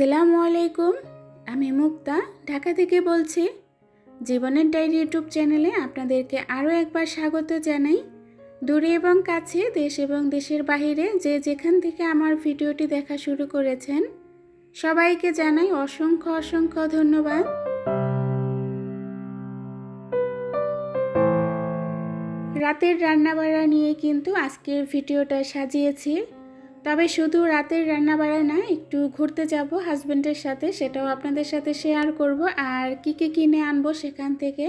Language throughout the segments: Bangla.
আসসালামু আলাইকুম। আমি মুক্তা, ঢাকা থেকে বলছি। জীবনের ডায়েরি ইউটিউব চ্যানেলে আপনাদেরকে আরও একবার স্বাগত জানাই। দূরে এবং কাছে, দেশ এবং দেশের বাইরে যে যেখান থেকে আমার ভিডিওটি দেখা শুরু করেছেন, সবাইকে জানাই অসংখ্য অসংখ্য ধন্যবাদ। রাতের রান্নাবাড়া নিয়ে কিন্তু আজকের ভিডিওটা সাজিয়েছি। তবে শুধু রাতের রান্নাবাড়া না, একটু ঘুরতে যাব হাজব্যান্ডের সাথে, সেটাও আপনাদের সাথে শেয়ার করব। আর কী কী কিনে আনব সেখান থেকে,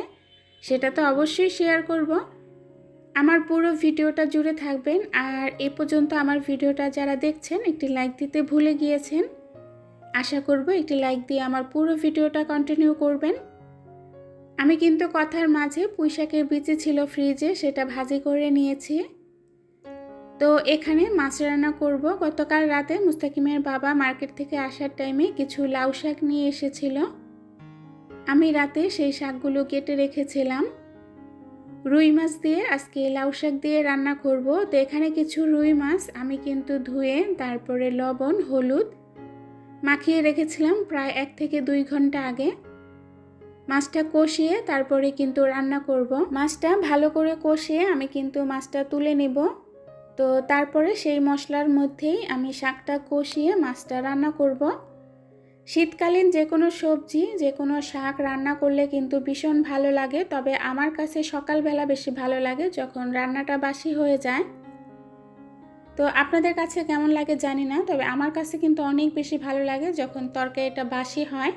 সেটা তো অবশ্যই শেয়ার করব। আমার পুরো ভিডিওটা জুড়ে থাকবেন। আর এ পর্যন্ত আমার ভিডিওটা যারা দেখছেন, একটি লাইক দিতে ভুলে গিয়েছেন, আশা করব একটি লাইক দিয়ে আমার পুরো ভিডিওটা কন্টিনিউ করবেন। আমি কিন্তু কথার মাঝে পুঁইশাকের বিচি ছিল ফ্রিজে, সেটা ভাজি করে নিয়েছি। তো এখানে মাছ রান্না করব। গতকাল রাতে মুস্তাকিমের বাবা মার্কেট থেকে আসার টাইমে কিছু লাউ শাক নিয়ে এসেছিল। আমি রাতে সেই শাকগুলো কেটে রেখেছিলাম। রুই মাছ দিয়ে আজকে লাউ শাক দিয়ে রান্না করব। তো এখানে কিছু রুই মাছ আমি কিন্তু ধুয়ে, তারপরে লবণ, হলুদ মাখিয়ে রেখেছিলাম প্রায় এক থেকে দুই ঘণ্টা আগে। মাছটা কষিয়ে তারপরে কিন্তু রান্না করব। মাছটা ভালো করে কষিয়ে আমি কিন্তু মাছটা তুলে নেব। তো তারপরে সেই মশলার মধ্যেই আমি শাকটা কষিয়ে মাছটা রান্না করব। শীতকালীন যে কোনো সবজি, যে কোনো শাক রান্না করলে কিন্তু ভীষণ ভালো লাগে, তবে আমার কাছে সকালবেলা বেশি ভালো লাগে যখন রান্নাটা বাসি হয়ে যায়। তো আপনাদের কাছে কেমন লাগে জানি না, তবে আমার কাছে কিন্তু অনেক বেশি ভালো লাগে যখন তরকারিটা বাসি হয়।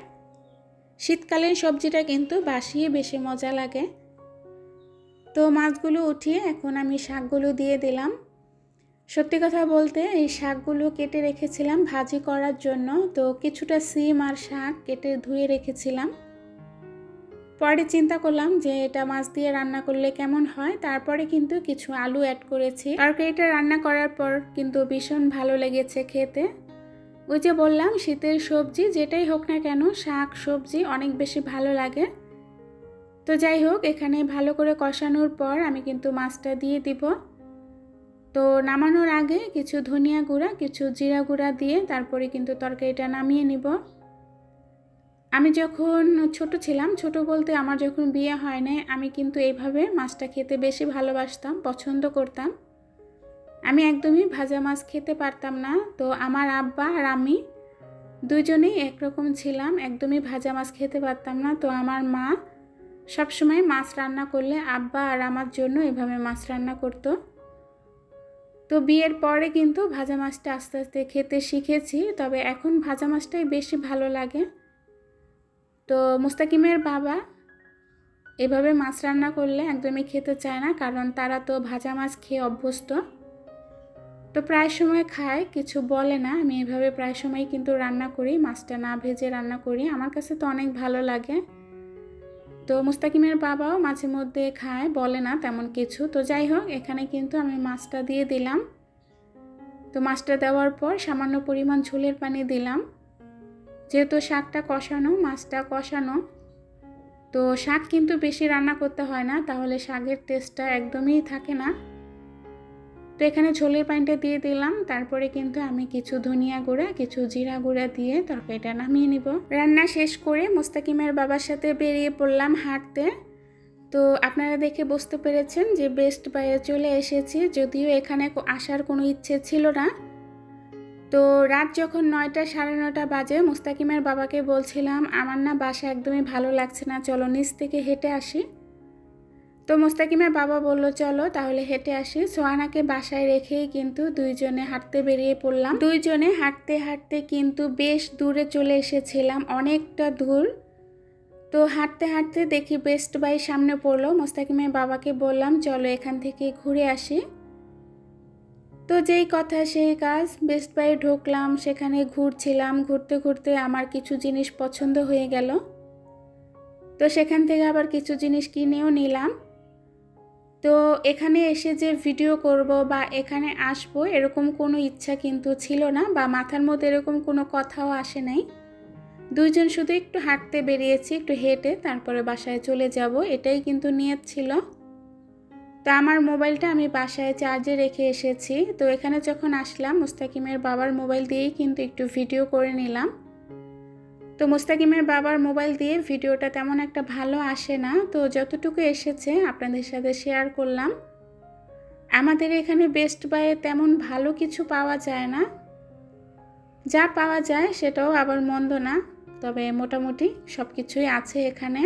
শীতকালীন সবজিটা কিন্তু বাসিয়ে বেশি মজা লাগে। তো মাছগুলো উঠিয়ে এখন আমি শাকগুলো দিয়ে দিলাম। সত্যি কথা বলতে এই শাকগুলো কেটে রেখেছিলাম ভাজি করার জন্য। তো কিছুটা সিম আর শাক কেটে ধুয়ে রেখেছিলাম। পরে চিন্তা করলাম যে এটা মাছ দিয়ে রান্না করলে কেমন হয়। তারপরে কিন্তু কিছু আলু অ্যাড করেছি। তরকারিটা রান্না করার পর কিন্তু ভীষণ ভালো লেগেছে খেতে। ওই যে বললাম, শীতের সবজি যেটাই হোক না কেন, শাক, সবজি অনেক বেশি ভালো লাগে। তো যাই হোক, এখানে ভালো করে কষানোর পর আমি কিন্তু মাছটা দিয়ে দিব। তো নামানোর আগে কিছু ধনিয়া গুঁড়া, কিছু জিরা গুঁড়া দিয়ে তারপরে কিন্তু তরকারিটা নামিয়ে নিব। আমি যখন ছোট ছিলাম, ছোট বলতে আমার যখন বিয়ে হয় নাই, আমি কিন্তু এইভাবে মাছটা খেতে বেশি ভালোবাসতাম, পছন্দ করতাম। আমি একদমই ভাজা মাছ খেতে পারতাম না, তো আমার আব্বা আর আমি দুজনেই একরকম ছিলাম, একদমই ভাজা মাছ খেতে পারতাম না, তো আমার মা সবসময় মাছ রান্না করলে আব্বা আর আমার জন্য এভাবে মাছ রান্না করতো। তো বিয়ের পরে কিন্তু ভাজা মাছটা আস্তে আস্তে খেতে শিখেছি, তবে এখন ভাজা মাছটাই বেশি ভালো লাগে। তো মুস্তাকিমের বাবা এভাবে মাছ রান্না করলে একদমই খেতে চায় না, কারণ তারা তো ভাজা মাছ খেয়ে অভ্যস্ত। তো প্রায় সময় খায়, কিছু বলে না, আমি এভাবে প্রায় সময় কিন্তু রান্না করি, মাছটা না ভেজে রান্না করি। আমার কাছে তো অনেক ভালো লাগে। তো মুস্তাকিমের বাবাও মাঝে মধ্যে খায়, বলে না তেমন কিছু। তো যাই হোক, এখানে কিন্তু আমি মাছটা দিয়ে দিলাম। তো মাছটা দেওয়ার পর সামান্য পরিমাণ ঝোলের পানি দিলাম। যেহেতু শাকটা কষানো, মাছটা কষানো, তো শাক কিন্তু বেশি রান্না করতে হয় না, তাহলে শাকের টেস্টটা একদমই থাকে না। তো এখানে ঝোলের পানিটা দিয়ে দিলাম। তারপরে কিন্তু আমি কিছু ধনিয়া গুঁড়া, কিছু জিরা গুঁড়া দিয়ে তরকারিটা নামিয়ে নিব। রান্না শেষ করে মুস্তাকিমের বাবার সাথে বেরিয়ে পড়লাম হাঁটতে। তো আপনারা দেখে বুঝতে পেরেছেন যে বেস্ট বাইয়ে চলে এসেছি। যদিও এখানে আসার কোনো ইচ্ছে ছিল না। তো রাত যখন নয়টা, সাড়ে নটা বাজে, মুস্তাকিমের বাবাকে বলছিলাম, আমার না বাসা একদমই ভালো লাগছে না। চলো নিচ থেকে হেঁটে আসি। তো মোস্তাকিমের বাবা বলল, চলো তাহলে হেঁটে আসি। সোয়ানাকে বাসায় রেখেই কিন্তু দুইজনে হাঁটতে বেরিয়ে পড়লাম। দুইজনে হাঁটতে হাঁটতে কিন্তু বেশ দূরে চলে এসেছিলাম, অনেকটা দূর। তো হাঁটতে হাঁটতে দেখি বেস্ট বাই সামনে পড়ল। মোস্তাকিমের বাবাকে বললাম, চলো এখান থেকে ঘুরে আসি। তো যেই কথা সেই কাজ বেস্ট বাই ঢুকলাম, সেখানে ঘুরছিলাম। ঘুরতে ঘুরতে আমার কিছু জিনিস পছন্দ হয়ে গেল। তো সেখান থেকে আবার কিছু জিনিস কিনেও নিলাম। তো এখানে এসে যে ভিডিও করব বা এখানে আসব, এরকম কোনো ইচ্ছা কিন্তু ছিল না বা মাথার মধ্যে এরকম কোনো কথাও আসে নাই। দুইজন শুধু একটু হাঁটতে বেরিয়েছি, একটু হেঁটে তারপরে বাসায় চলে যাব, এটাই কিন্তু নিয়ত ছিল। তো আমার মোবাইলটা আমি বাসায় চার্জে রেখে এসেছি। তো এখানে যখন আসলাম, মুস্তাকিমের বাবার মোবাইল দিয়েই কিন্তু একটু ভিডিও করে নিলাম। তো মুস্তাকিমের বাবার মোবাইল দিয়ে ভিডিওটা তেমন একটা ভালো আসে না, তো যতটুকু এসেছে আপনাদের সাথে শেয়ার করলাম। আমাদের এখানে বেস্ট বাইয়ে তেমন ভালো কিছু পাওয়া যায় না। যা পাওয়া যায় সেটাও আবার মন্দ না, তবে মোটামুটি সব কিছুই আছে এখানে।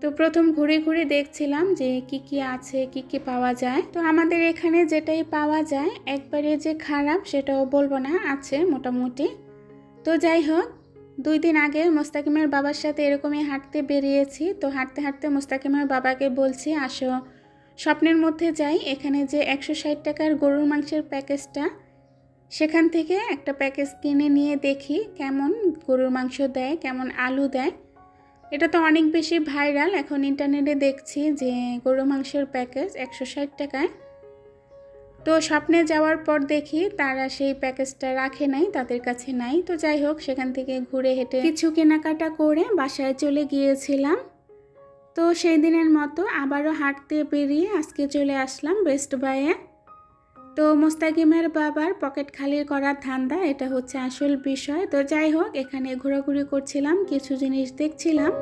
তো প্রথম ঘুরে ঘুরে দেখছিলাম যে কি কি আছে, কি কি পাওয়া যায়। তো আমাদের এখানে যেটাই পাওয়া যায়, একবারে যে খারাপ সেটাও বলব না, আছে মোটামুটি। তো যাই হোক দুই দিন আগে মোস্তাকিমের বাবার সাথে এরকমই হাঁটতে বেরিয়েছি। তো হাঁটতে হাঁটতে মোস্তাকিমের বাবাকে বলছি, আসো। স্বপ্নের মধ্যে যাই, এখানে যে একশো ষাট টাকার গরুর মাংসের প্যাকেজটা, সেখান থেকে একটা প্যাকেজ কিনে নিয়ে দেখি কেমন গরুর মাংস দেয়, কেমন আলু দেয়। এটা তো অনেক বেশি ভাইরাল। এখন ইন্টারনেটে দেখছি যে গরু মাংসের প্যাকেজ একশো ষাট টাকায়। তো স্বপ্নে যাওয়ার পর দেখি তারা সেই প্যাকেজটা রাখে নাই, তাদের কাছে নাই। তো যাই হোক, সেখান থেকে ঘুরে হেঁটে কিছু কেনাকাটা করে বাসায় চলে গিয়েছিলাম। তো সেই দিনের মতো আবারও হাঁটতে বেরিয়ে আজকে চলে আসলাম বেস্ট বাইয়ে তো মোস্তাকিমের বাবার পকেট খালি করার ধান্দা, এটা হচ্ছে আসল বিষয়। তো যাই হোক, এখানে ঘোরাঘুরি করছিলাম, কিছু জিনিস দেখছিলাম।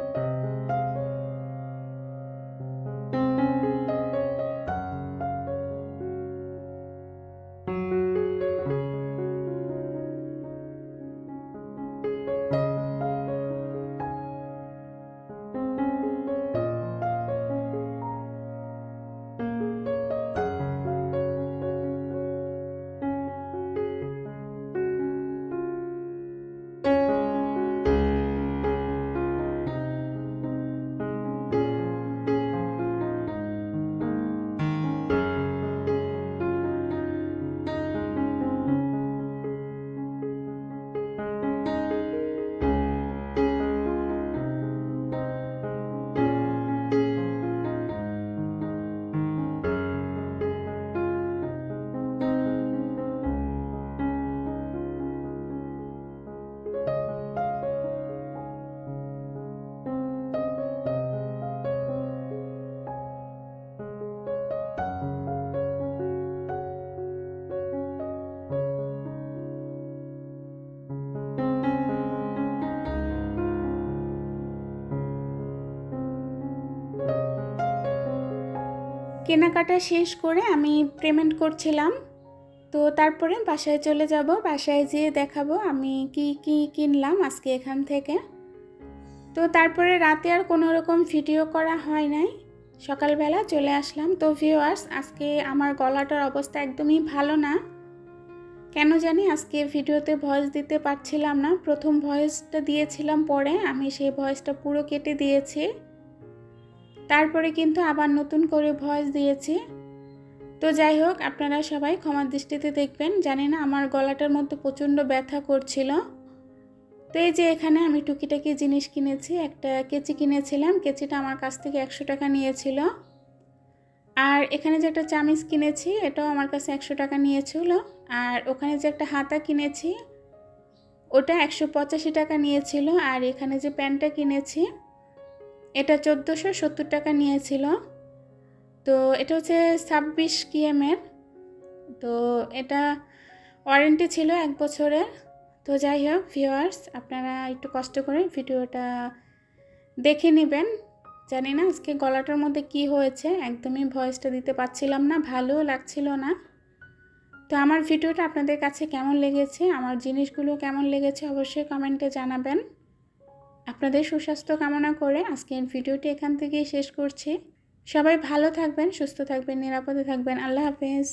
কেনাকাটা শেষ করে আমি পেমেন্ট করছিলাম। তো তারপরে বাসায় চলে যাব। বাসায় যেয়ে দেখাবো আমি কি কি কিনলাম আজকে এখান থেকে। তো তারপরে রাতে আর কোনো রকম ভিডিও করা হয় নাই। সকালবেলা চলে আসলাম। তো ভিউয়ার্স আজকে আমার গলাটার অবস্থা একদমই ভালো না। কেন জানি আজকে ভিডিওতে ভয়েস দিতে পারছিলাম না। প্রথম ভয়েসটা দিয়েছিলাম পরে আমি সেই ভয়েসটা পুরো কেটে দিয়েছি। তারপরে কিন্তু আবার নতুন করে ভয়েস দিয়েছি। তো যাই হোক, আপনারা সবাই ক্ষমার দৃষ্টিতে দেখবেন। জানি না আমার গলাটার মধ্যে প্রচণ্ড ব্যথা করছিল। তো এই যে এখানে আমি টুকিটাকি জিনিস কিনেছি, একটা কেচি কিনেছিলাম। কেচিটা আমার কাছ থেকে একশো টাকা নিয়েছিল। আর এখানে যে একটা চামিচ কিনেছি, এটাও আমার কাছে একশো টাকা নিয়েছিল। আর ওখানে যে একটা হাতা কিনেছি, ওটা একশো পঁচাশি টাকা নিয়েছিল। আর এখানে যে প্যান্টটা কিনেছি এটা চোদ্দোশো সত্তর টাকা নিয়েছিল। তো এটা হচ্ছে ছাব্বিশ কিএমের তো এটা ওয়ারেন্টি ছিল এক বছরের তো যাই হোক ভিওয়ার্স আপনারা একটু কষ্ট করে ভিডিওটা দেখে নেবেন। জানি না আজকে গলাটার মধ্যে কি হয়েছে, একদমই ভয়েসটা দিতে পারছিলাম না ভালো লাগছিল না। তো আমার ভিডিওটা আপনাদের কাছে কেমন লেগেছে, আমার জিনিসগুলো কেমন লেগেছে, অবশ্যই কমেন্টে জানাবেন। আপনাদের সুস্বাস্থ্য কামনা করে আজকের ভিডিওটি এখান থেকেই শেষ করছি। সবাই ভালো থাকবেন, সুস্থ থাকবেন, নিরাপদে থাকবেন। আল্লাহ হাফেজ।